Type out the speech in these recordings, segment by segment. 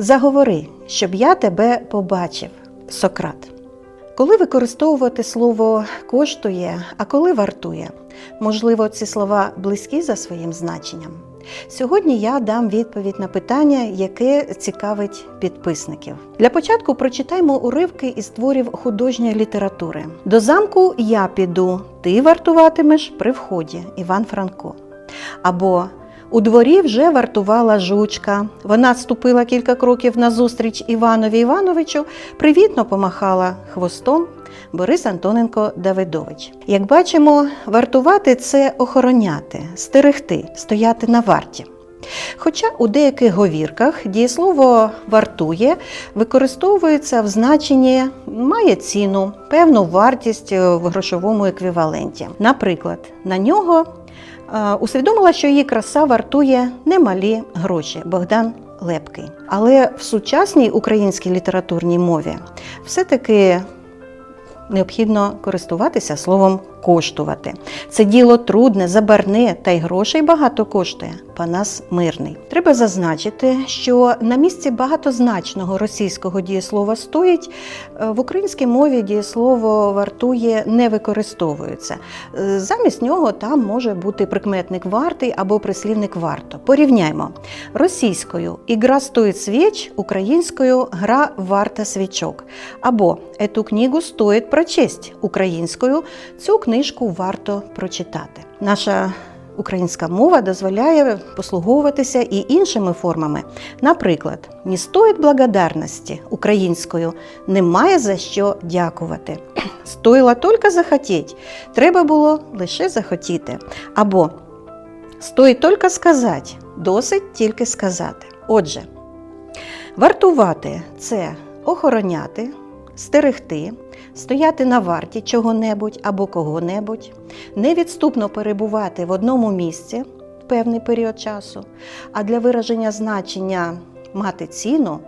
Заговори, щоб я тебе побачив. Сократ. Коли використовувати слово коштує, а коли вартує? Можливо, ці слова близькі за своїм значенням. Сьогодні я дам відповідь на питання, яке цікавить підписників. Для початку прочитаймо уривки із творів художньої літератури. До замку я піду, ти вартуватимеш при вході Іван Франко. Або у дворі вже вартувала жучка. Вона ступила кілька кроків назустріч Іванові Івановичу, привітно помахала хвостом Борис Антоненко Давидович. Як бачимо, вартувати це охороняти, стерегти, стояти на варті. Хоча у деяких говірках дієслово вартує використовується в значенні має ціну, певну вартість в грошовому еквіваленті. Наприклад, на нього усвідомила, що її краса вартує немалі гроші Богдан Лепкий. Але в сучасній українській літературній мові все-таки необхідно користуватися словом коштувати. Це діло трудне, забарне, та й грошей багато коштує. Панас мирний. Треба зазначити, що на місці багатозначного російського дієслова стоїть е, в українській мові дієслово вартує не використовується. Е, Замість нього там може бути прикметник вартий або прислівник варто. Порівняймо російською ігра стоїть свіч, українською гра варта свічок. Або ету книгу стоїть прочесть українською цю книжку варто прочитати. Наша українська мова дозволяє послуговуватися і іншими формами. Наприклад, не стоїть благодарності українською немає за що дякувати. Стоїла тільки захотіть, треба було лише захотіти. Або стоїть тільки сказати, досить тільки сказати. Отже, вартувати це охороняти, стерегти, стояти на варті чого-небудь або кого-небудь, невідступно перебувати в одному місці певний період часу, а для вираження значення мати ціну.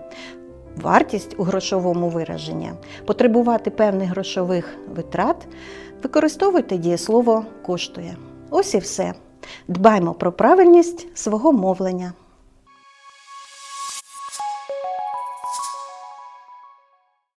Вартість у грошовому вираженні, потребувати певних грошових витрат, використовуйте дієслово коштує. Ось і все. Дбаймо про правильність свого мовлення.